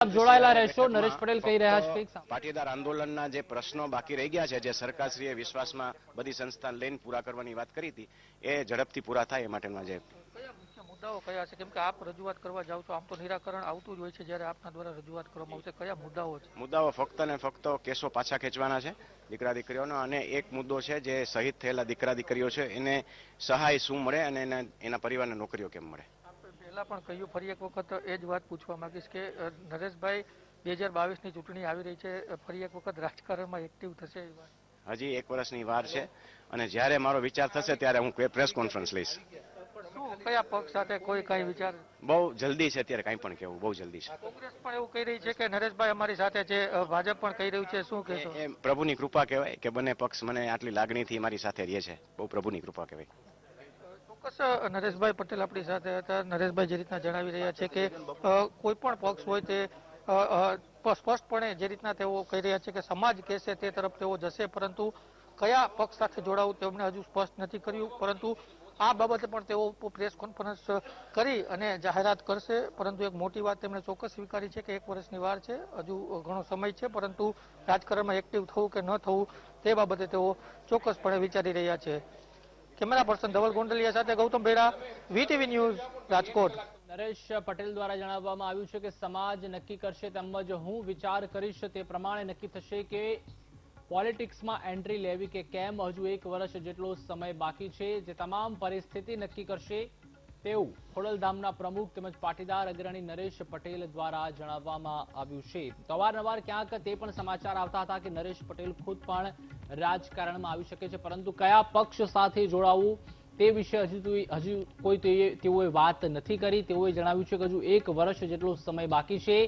આપ જોડાયેલા રહેશો નરેશ પટેલ કહી રહ્યા છે. પાટીદાર આંદોલનના જે પ્રશ્નો બાકી રહી ગયા છે જે સરકારશ્રીએ વિશ્વાસમાં બધી સંસ્થાન લઈને પૂરા કરવાની વાત કરી હતી એ ઝડપથી પૂરા થાય એ માટેના જે મુદ્દાઓ કયા છે? કેમ કે આપ રજૂઆત કરવા જાઓ છો આમ તો નિરાકરણ આવતું જ હોય છે જ્યારે આપના દ્વારા રજૂઆત કરવામાં આવશે. કયા મુદ્દાઓ છે? મુદ્દાઓ ફક્ત ને ફક્ત કેસો પાછા ખેંચવાના છે દીકરા દીકરીઓનો અને એક મુદ્દો છે જે શહીદ થયેલા દીકરા દીકરીઓ છે એને સહાય શું મળે અને એના એના પરિવારને નોકરીઓ કેમ મળે? પહેલા પણ કહ્યું ફરી એક વખત એ જ વાત પૂછવા માંગીશ કે નરેશભાઈ બે હજાર બાવીસની ચૂંટણી આવી રહી છે ફરી એક વખત રાજકારણમાં એક્ટિવ થશે એ વાત? હજી એક વર્ષની વાર છે અને જ્યારે મારો વિચાર થશે ત્યારે હું પ્રેસ કોન્ફરન્સ લઈશ. શું કયા પક્ષ સાથે કોઈ કઈ વિચાર? બહુ જલ્દી છે અત્યારે કાંઈ પણ કેવું બહુ જલ્દી છે. કોંગ્રેસ પણ એવું કહી રહી છે કે નરેશભાઈ અમારી સાથે છે ભાજપ પણ કહી રહ્યું છે શું કહેશો? એ પ્રભુની કૃપા કહેવાય કે બંને પક્ષ મને આટલી લાગણીથી મારી સાથે રહે છે. બહુ પ્રભુની કૃપા કહેવાય. ચોક્કસ નરેશભાઈ પટેલ આપણી સાથે હતા. નરેશભાઈ જે રીતના જણાવી રહ્યા છે કે કોઈ પણ પક્ષ હોય તે સ્પષ્ટપણે જે રીતના તેઓ કહી રહ્યા છે કે સમાજ કહેશે તે તરફ તેઓ જશે, પરંતુ કયા પક્ષ સાથે જોડાવું તેમને હજુ સ્પષ્ટ નથી કર્યું. પરંતુ આ બાબતે પણ તેઓ પ્રેસ કોન્ફરન્સ કરી અને જાહેરાત કરશે. પરંતુ એક મોટી વાત તેમણે ચોક્કસ સ્વીકારી છે કે એક વર્ષની વાર છે. હજુ ઘણો સમય છે, પરંતુ રાજકારણમાં એક્ટિવ થવું કે ન થવું તે બાબતે તેઓ ચોક્કસપણે વિચારી રહ્યા છે. કેમેરા પર્સન ધવલ ગોંડલિયા સાથે ગૌતમ ભેડા વીટીવી ન્યૂઝ, રાજકોટ. નરેશ પટેલ દ્વારા જણાવવામાં આવ્યું છે કે સમાજ નક્કી કરશે તેમજ હું વિચાર કરીશ તે પ્રમાણે નક્કી થશે કે પોલિટિક્સમાં એન્ટ્રી લેવી કે કેમ? હજુ એક વર્ષ જેટલો સમય બાકી છે. જે તમામ પરિસ્થિતિ નક્કી કરશે તેવું ખોડલધામના પ્રમુખ તેમજ પાટીદાર અગ્રણી નરેશ પટેલ દ્વારા જણાવવામાં આવ્યું છે. તો અવારનવાર ક્યાંક તે પણ સમાચાર આવતા હતા કે નરેશ પટેલ ખુદ પણ રાજકારણમાં આવી શકે છે. પરંતુ કયા પક્ષ સાથે જોડાવું તે વિશે હજુ હજુ કોઈ તેઓએ વાત નથી કરી. તેઓએ જણાવ્યું છે કે હજુ એક વર્ષ જેટલો સમય બાકી છે.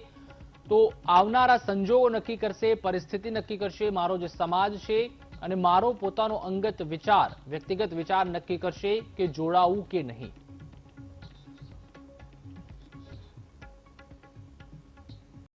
તો આવનારા સંજોગો નક્કી કરશે, પરિસ્થિતિ નક્કી કરશે, મારો જે સમાજ છે અને મારો પોતાનો અંગત વિચાર, વ્યક્તિગત વિચાર નક્કી કરશે કે જોડાવું કે નહીં.